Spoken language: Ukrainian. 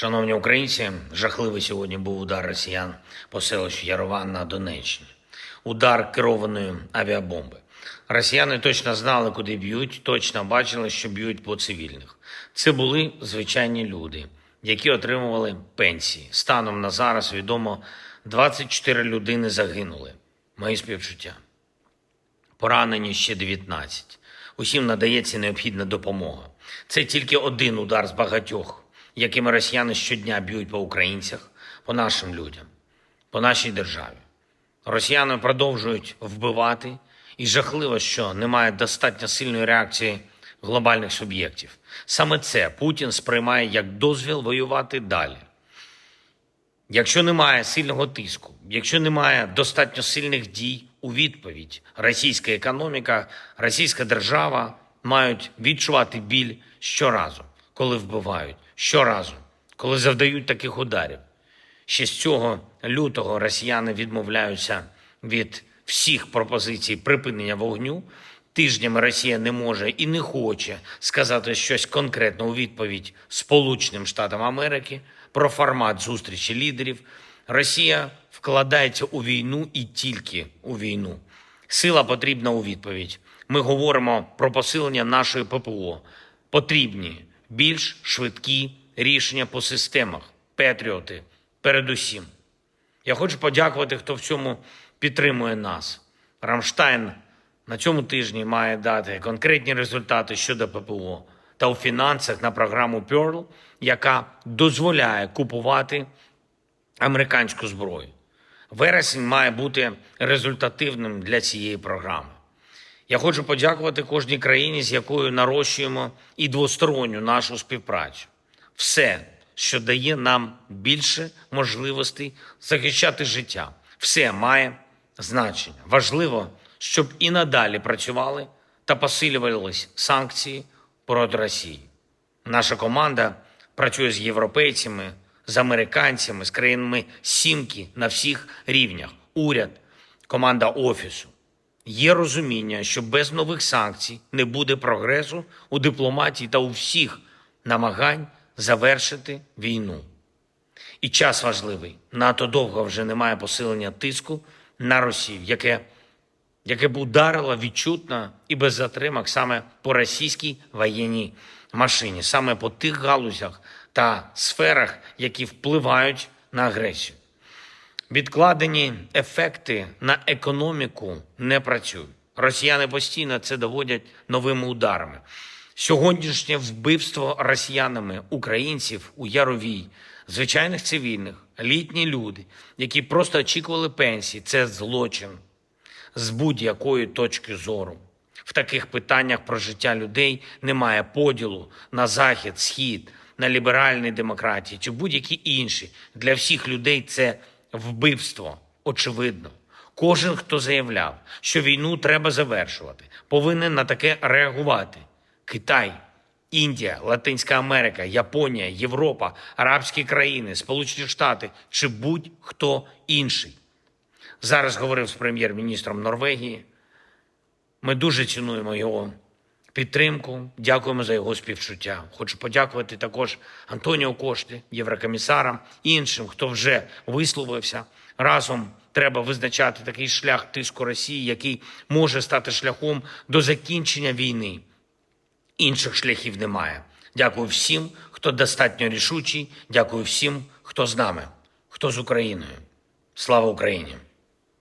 Шановні українці, жахливий сьогодні був удар росіян по селищу Ярован на Донеччині. Удар керованої авіабомби. Росіяни точно знали, куди б'ють, точно бачили, що б'ють по цивільних. Це були звичайні люди, які отримували пенсії. Станом на зараз відомо 24 людини загинули. Мої співчуття. Поранені ще 19. Усім надається необхідна допомога. Це тільки один удар з багатьох, якими росіяни щодня б'ють по українцях, по нашим людям, по нашій державі. Росіяни продовжують вбивати, і жахливо, що немає достатньо сильної реакції глобальних суб'єктів. Саме це Путін сприймає як дозвіл воювати далі. Якщо немає сильного тиску, якщо немає достатньо сильних дій у відповідь, російська економіка, російська держава мають відчувати біль щоразу, коли вбивають, щоразу, коли завдають таких ударів. Ще з цього лютого росіяни відмовляються від всіх пропозицій припинення вогню. Тижнями Росія не може і не хоче сказати щось конкретне у відповідь Сполученим Штатам Америки про формат зустрічі лідерів. Росія вкладається у війну і тільки у війну. Сила потрібна у відповідь. Ми говоримо про посилення нашої ППО. Потрібні більш швидкі рішення по системах, патріоти, передусім. Я хочу подякувати, хто в цьому підтримує нас. Рамштайн на цьому тижні має дати конкретні результати щодо ППО та у фінансах на програму Pearl, яка дозволяє купувати американську зброю. Вересень має бути результативним для цієї програми. Я хочу подякувати кожній країні, з якою нарощуємо і двосторонню нашу співпрацю. Все, що дає нам більше можливостей захищати життя, все має значення. Важливо, щоб і надалі працювали та посилювались санкції проти Росії. Наша команда працює з європейцями, з американцями, з країнами сімки на всіх рівнях. Уряд, команда офісу. Є розуміння, що без нових санкцій не буде прогресу у дипломатії та у всіх намагань завершити війну. І час важливий. НАТО довго вже немає посилення тиску на Росію, яке, яке б ударило відчутно і без затримок саме по російській воєнній машині, саме по тих галузях та сферах, які впливають на агресію. Відкладені ефекти на економіку не працюють. Росіяни постійно це доводять новими ударами. Сьогоднішнє вбивство росіянами українців у Яровій, звичайних цивільних, літні люди, які просто очікували пенсії, це злочин з будь-якої точки зору. В таких питаннях про життя людей немає поділу на захід, схід, на ліберальні демократії чи будь-які інші. Для всіх людей це вбивство, очевидно. Кожен, хто заявляв, що війну треба завершувати, повинен на таке реагувати. Китай, Індія, Латинська Америка, Японія, Європа, Арабські країни, Сполучені Штати чи будь-хто інший. Зараз говорив з прем'єр-міністром Норвегії. Ми дуже цінуємо його підтримку. Дякуємо за його співчуття. Хочу подякувати також Антоніо Кошти, єврокомісарам іншим, хто вже висловився. Разом треба визначати такий шлях тиску Росії, який може стати шляхом до закінчення війни. Інших шляхів немає. Дякую всім, хто достатньо рішучий. Дякую всім, хто з нами, хто з Україною. Слава Україні!